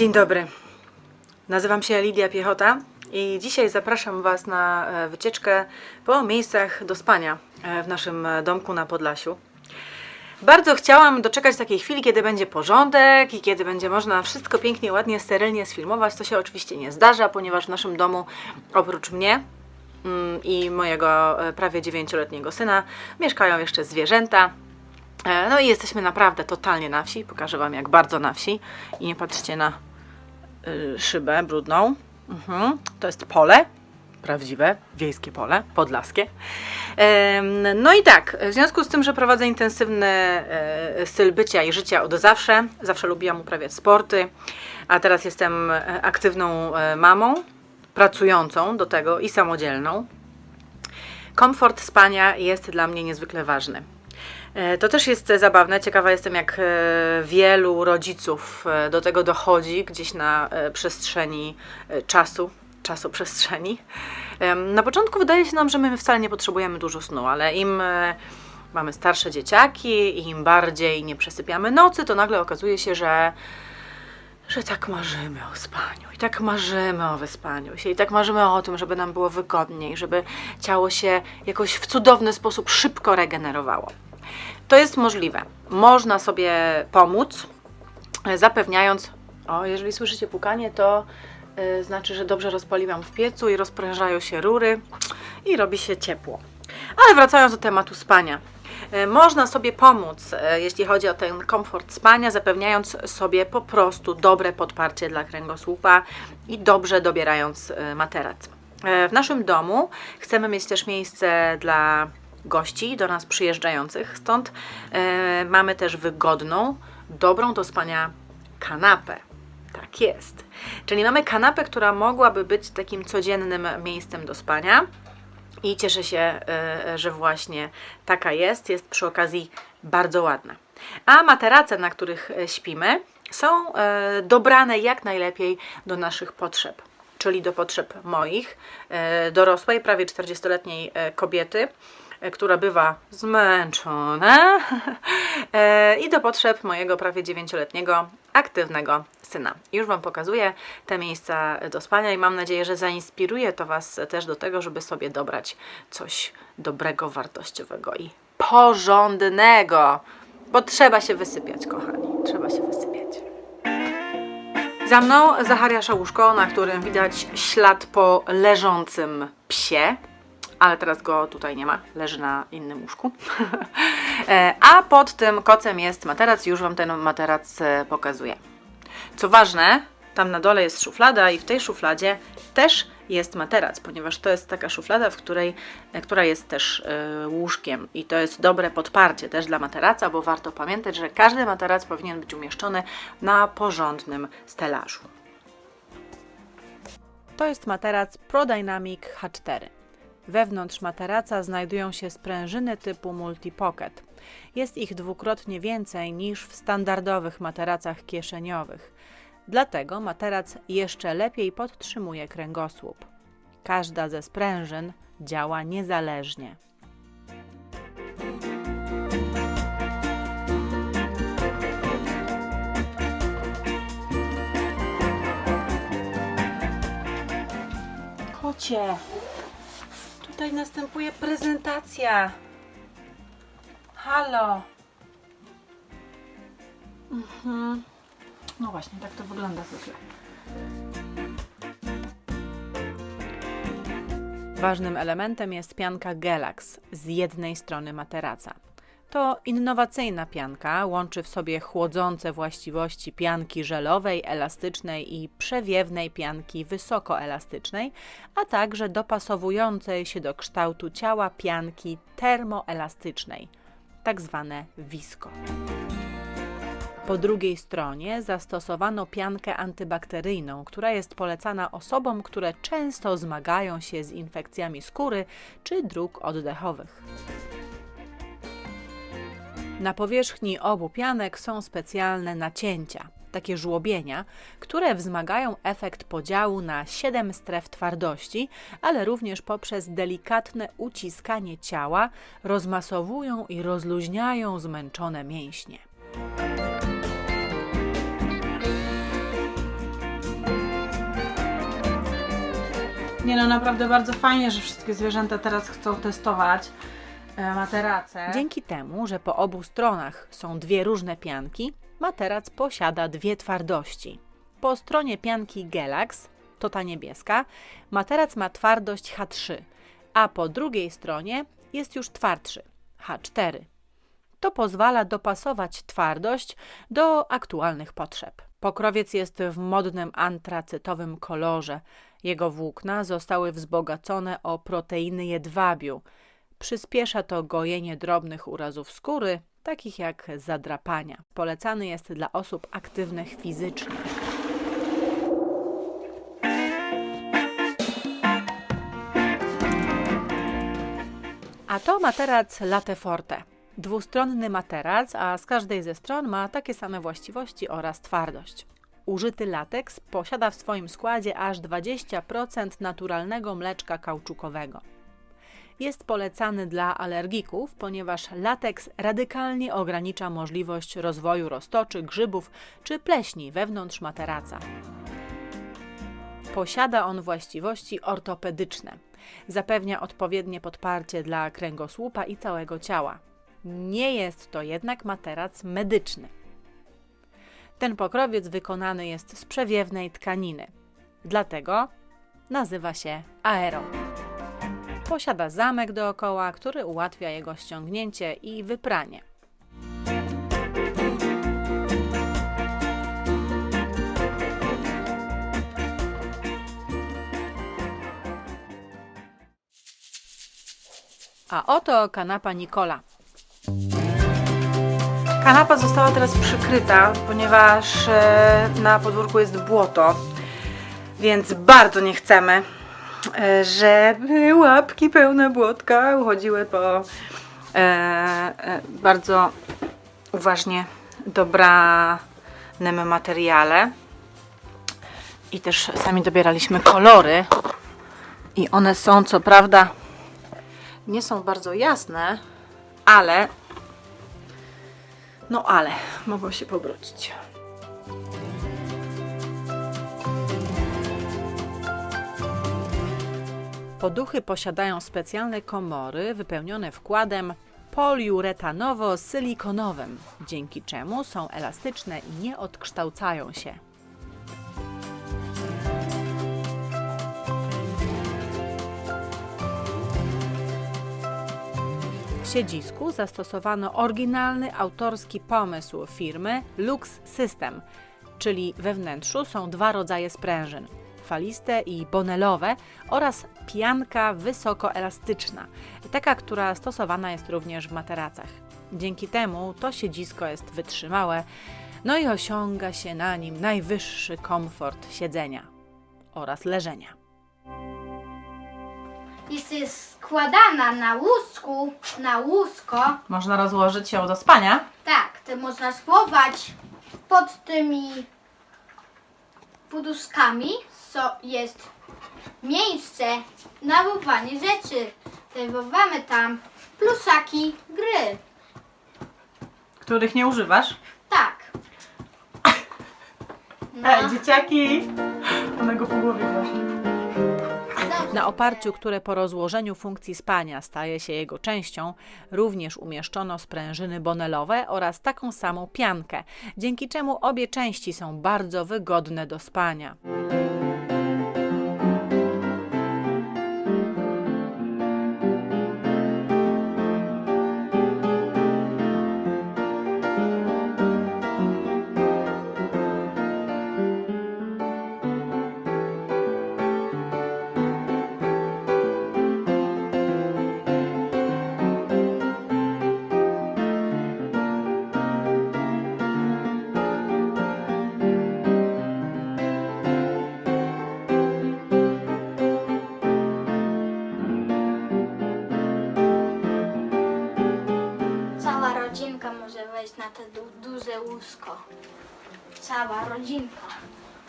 Dzień dobry. Nazywam się Lidia Piechota i dzisiaj zapraszam Was na e, wycieczkę po miejscach do spania e, w naszym domku na Podlasiu. Bardzo chciałam doczekać takiej chwili, kiedy będzie porządek i kiedy będzie można wszystko pięknie, ładnie, sterylnie sfilmować. To się oczywiście nie zdarza, ponieważ w naszym domu oprócz mnie mm, i mojego e, prawie dziewięcioletniego syna mieszkają jeszcze zwierzęta. No i jesteśmy naprawdę totalnie na wsi. Pokażę Wam, jak bardzo na wsi. I nie patrzcie na szybę brudną. Mhm. To jest pole. Prawdziwe, wiejskie pole, podlaskie. No i tak, w związku z tym, że prowadzę intensywny e, styl bycia i życia od zawsze, zawsze lubiłam uprawiać sporty, a teraz jestem e, aktywną e, mamą, pracującą do tego i samodzielną. Komfort spania jest dla mnie niezwykle ważny. E, To też jest zabawne. Ciekawa jestem, jak e, wielu rodziców e, do tego dochodzi gdzieś na przestrzeni czasu, czasoprzestrzeni. Em, Na początku wydaje się nam, że my wcale nie potrzebujemy dużo snu, ale im mamy starsze dzieciaki i im bardziej nie przesypiamy nocy, to nagle okazuje się, że że tak marzymy o spaniu i tak marzymy o wyspaniu się i tak marzymy o tym, żeby nam było wygodniej, żeby ciało się jakoś w cudowny sposób szybko regenerowało. To jest możliwe. Można sobie pomóc, e, zapewniając, o, jeżeli słyszycie pukanie, to y, znaczy, że dobrze rozpaliłam w piecu i rozprężają się rury i robi się ciepło. Ale wracając do tematu spania. E, Można sobie pomóc, jeśli chodzi o ten komfort spania, zapewniając sobie po prostu dobre podparcie dla kręgosłupa i dobrze dobierając materac. W naszym domu chcemy mieć też miejsce dla gości, do nas przyjeżdżających, stąd e, mamy też wygodną, dobrą do spania kanapę. Tak jest. Czyli mamy kanapę, która mogłaby być takim codziennym miejscem do spania. I cieszę się, e, że właśnie taka jest. Jest przy okazji bardzo ładna. A materace, na których e, śpimy, są e, dobrane jak najlepiej do naszych potrzeb, czyli do potrzeb moich, dorosłej, prawie 40-letniej e, kobiety, która bywa zmęczona, e, i do potrzeb mojego prawie 9-letniego aktywnego syna. Już Wam pokazuję te miejsca do spania i mam nadzieję, że zainspiruje to Was też do tego, żeby sobie dobrać coś dobrego, wartościowego i porządnego, bo trzeba się wysypiać, kochani, trzeba się wysypiać. Za mną Zacharia łóżko, na którym widać ślad po leżącym psie, ale teraz go tutaj nie ma, leży na innym łóżku. E, A pod tym kocem jest materac, już Wam ten materac e, pokazuję. Co ważne, tam na dole jest szuflada i w tej szufladzie też jest materac, ponieważ to jest taka szuflada, w której, e, która jest też e, łóżkiem i to jest dobre podparcie też dla materaca, bo warto pamiętać, że każdy materac powinien być umieszczony na porządnym stelażu. To jest materac ProDynamic H4. Wewnątrz materaca znajdują się sprężyny typu multipocket. Jest ich dwukrotnie więcej niż w standardowych materacach kieszeniowych. Dlatego materac jeszcze lepiej podtrzymuje kręgosłup. Każda ze sprężyn działa niezależnie. Kocie, tutaj następuje prezentacja. Halo. Mhm. No właśnie, tak to wygląda zwykle. Ważnym elementem jest pianka Gelax z jednej strony materaca. To innowacyjna pianka, łączy w sobie chłodzące właściwości pianki żelowej, elastycznej i przewiewnej pianki wysokoelastycznej, a także dopasowującej się do kształtu ciała pianki termoelastycznej, tak zwane wisko. Po drugiej stronie zastosowano piankę antybakteryjną, która jest polecana osobom, które często zmagają się z infekcjami skóry czy dróg oddechowych. Na powierzchni obu pianek są specjalne nacięcia, takie żłobienia, które wzmagają efekt podziału na 7 stref twardości, ale również poprzez delikatne uciskanie ciała rozmasowują i rozluźniają zmęczone mięśnie. Nie no, naprawdę bardzo fajnie, że wszystkie zwierzęta teraz chcą testować materace. Dzięki temu, że po obu stronach są dwie różne pianki, materac posiada dwie twardości. Po stronie pianki Gelax, to ta niebieska, materac ma twardość H3, a po drugiej stronie jest już twardszy H4. To pozwala dopasować twardość do aktualnych potrzeb. Pokrowiec jest w modnym antracytowym kolorze. Jego włókna zostały wzbogacone o proteiny jedwabiu. Przyspiesza to gojenie drobnych urazów skóry, takich jak zadrapania. Polecany jest dla osób aktywnych fizycznie. A to materac Latte Forte. Dwustronny materac, a z każdej ze stron ma takie same właściwości oraz twardość. Użyty lateks posiada w swoim składzie aż 20% naturalnego mleczka kauczukowego. Jest polecany dla alergików, ponieważ lateks radykalnie ogranicza możliwość rozwoju roztoczy, grzybów czy pleśni wewnątrz materaca. Posiada on właściwości ortopedyczne. Zapewnia odpowiednie podparcie dla kręgosłupa i całego ciała. Nie jest to jednak materac medyczny. Ten pokrowiec wykonany jest z przewiewnej tkaniny. Dlatego nazywa się aero. Posiada zamek dookoła, który ułatwia jego ściągnięcie i wypranie. A oto kanapa Nikola. Kanapa została teraz przykryta, ponieważ e, na podwórku jest błoto, więc bardzo nie chcemy, żeby łapki pełne błotka uchodziły po e, e, bardzo uważnie dobranym materiale. I też sami dobieraliśmy kolory. I one są, co prawda, nie są bardzo jasne, ale no ale mogą się pobrudzić. Poduchy posiadają specjalne komory wypełnione wkładem poliuretanowo-silikonowym, dzięki czemu są elastyczne i nie odkształcają się. W siedzisku zastosowano oryginalny autorski pomysł firmy Lux System, czyli we wnętrzu są dwa rodzaje sprężyn faliste i bonelowe oraz pianka wysokoelastyczna, taka, która stosowana jest również w materacach. Dzięki temu to siedzisko jest wytrzymałe, no i osiąga się na nim najwyższy komfort siedzenia oraz leżenia. Jest, jest składana na łóżku, na łóżko. Można rozłożyć ją do spania. Tak, to można schować pod tymi poduszkami. So, jest miejsce na chowanie rzeczy. Dajemy tam plusaki gry. Których nie używasz? Tak. No, Ej, dzieciaki! One go po głowie właśnie. dobrze. Na oparciu, które po rozłożeniu funkcji spania staje się jego częścią, również umieszczono sprężyny bonelowe oraz taką samą piankę, dzięki czemu obie części są bardzo wygodne do spania. Cała rodzinka.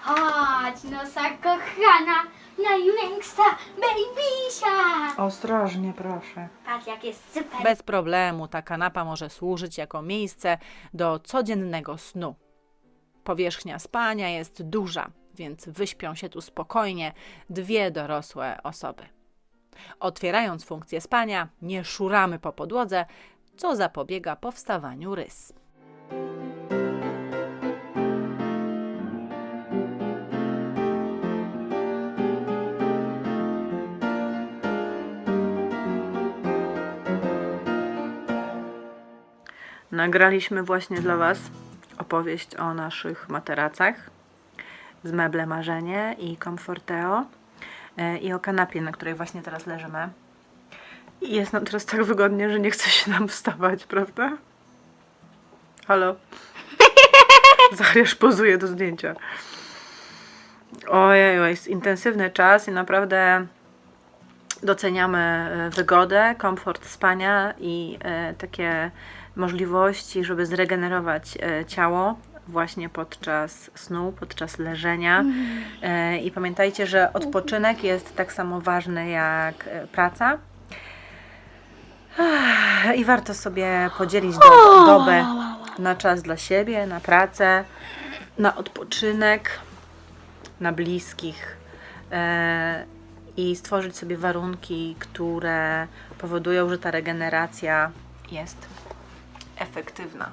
Chodź, nosa kochana, największa babysia. Ostrożnie, proszę. Patrz, jak jest super. Bez problemu ta kanapa może służyć jako miejsce do codziennego snu. Powierzchnia spania jest duża, więc wyśpią się tu spokojnie dwie dorosłe osoby. Otwierając funkcję spania, nie szuramy po podłodze, co zapobiega powstawaniu rys. Nagraliśmy właśnie dla Was opowieść o naszych materacach z meble Marzenie i Comforteo e, i o kanapie, na której właśnie teraz leżymy. I jest nam teraz tak wygodnie, że nie chce się nam wstawać, prawda? Halo? Zachariasz pozuje do zdjęcia. Ojej, jest intensywny czas i naprawdę doceniamy e, wygodę, komfort spania i e, takie możliwości, żeby zregenerować e, ciało właśnie podczas snu, podczas leżenia. E, I pamiętajcie, że odpoczynek jest tak samo ważny jak e, praca. Ach, I warto sobie podzielić do, dobę na czas dla siebie, na pracę, na odpoczynek, na bliskich i stworzyć sobie warunki, które powodują, że ta regeneracja jest efektywna.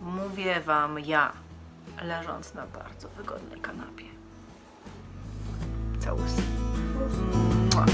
Mówię Wam ja, leżąc na bardzo wygodnej kanapie. Całus. Mua.